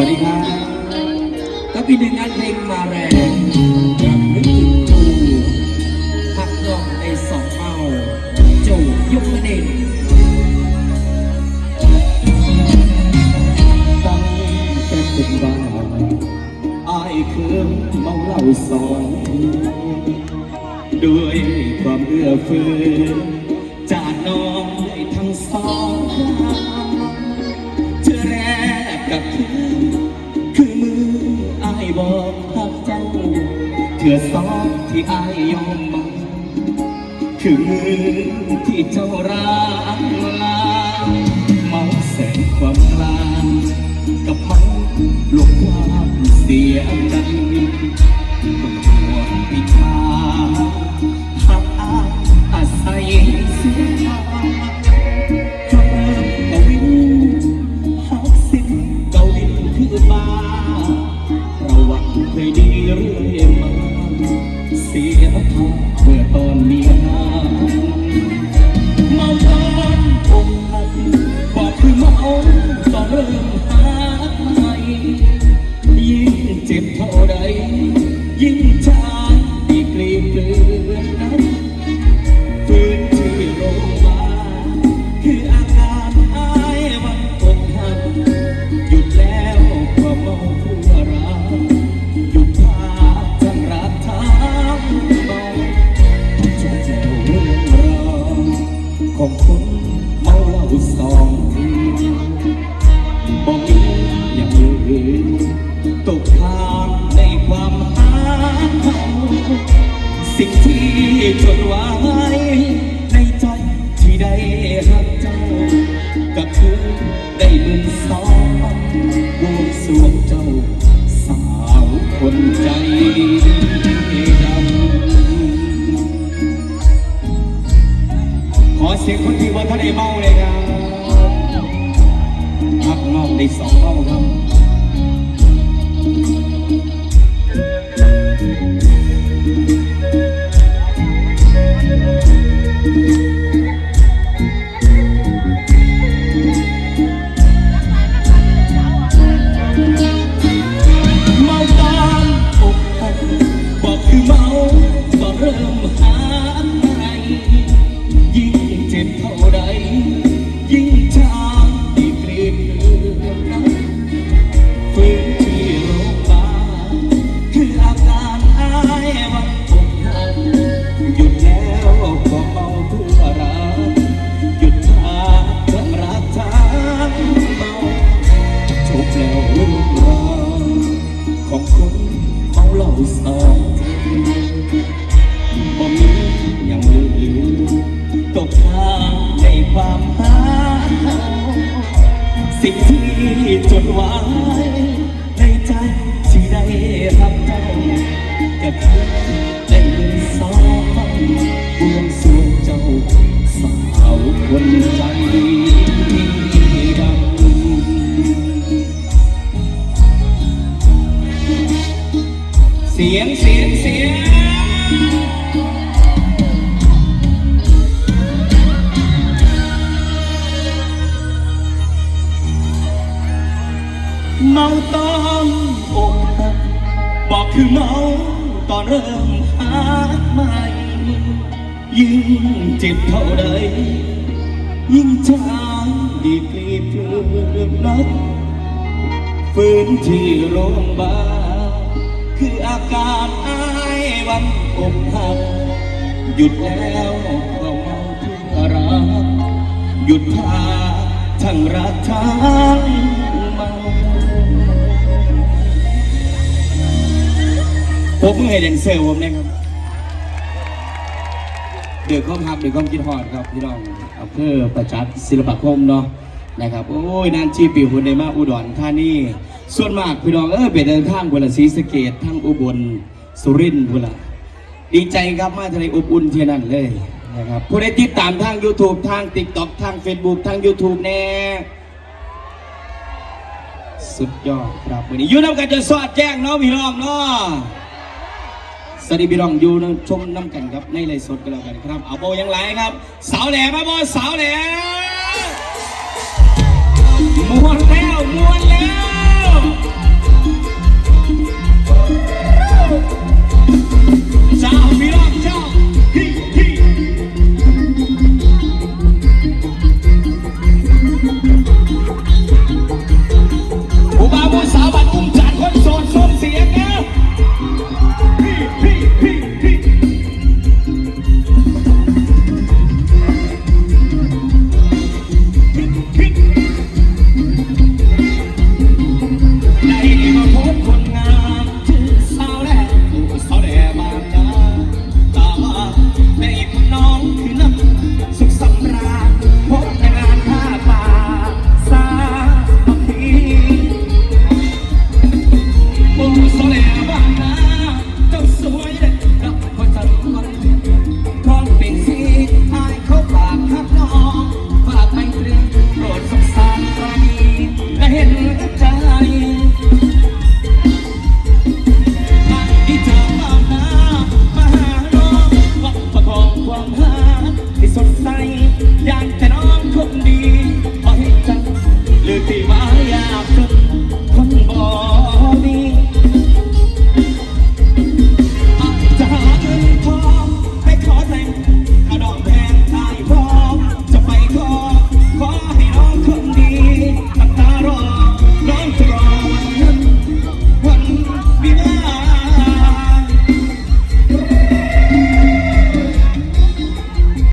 วัสดีครับก็ปีหนึ่งงานเพลงมาแรงรับนึกถึงจูพักนอกในสองเมาโจยกระเด็นตั้งแต่เป็นบ้านอายเคือเมาเหล้าสองด้วยความเอื้อเฟื้อจากน้องได้ทั้งสองเธ เธอซอกที่อายยอมมาคือมือที่เจ้ารักลา ตอ จดไว้ในใจที่ได้หักเจ้าก็คือได้บุญสองบวงสวงเจ้า สาวคนใจดำขอเสียงคนที่ว่าท่านได้เมาเลยครับพักนอกได้สองเมาครับ เมาเหล้สองบ่มีอย่างอื่นตกทางในความหา สิ่งที่จดไว้ในใจที่ได้รับเจ้าก็คือได้เงินสองบวงสรวงเจ้าสาวคนใจด สียงเสียงเสียงเมาตอนอกหักบอกคือเมาตอนเริ่มหาใหม่ ยิ่งเจ็บเท่าใดยิ่งช้ำดีกรีเพื่อนักฟื้นที่โรงพยาบาล คืออาการอายวันอกหัก หยุดแล้วก็เมาเพื่อรักหยุดพาทั้งรักทั้งเมาผมเพิ่งเห็นแดนเซอร์ผมเนี่ยครับเดือดข้อมหักเดือดข้อมคิดฮอดครับพี่น้องอำเภอประจักษ์ศิลปาคมเนาะ นะครับ โอ้ยนานชีปีคนในมาอุดรธานีส่วนมากพี่น้องเออเป็นเดินทางบุรีศรีสะเกดทั้งอุบลสุรินทร์บุรีดีใจครับมาทะเลอบอุ่นเที่ยนั่นเลยนะครับผู้ใดติดตามทาง YouTube ทาง TikTok ทาง Facebook ทาง YouTube แน่สุดยอดครับวันนี้ยูน้ำกันจะสอดแจ้งเนาะพี่น้องเนาะสวัสดีพี่น้องยู่นะชมน้ำกันครับในไลฟ์สดกันแล้วกันครับ เอาโบยังไรครับ สาวแหลมมาโบสาวแหล มมวนแล้วมวนแล้ว My.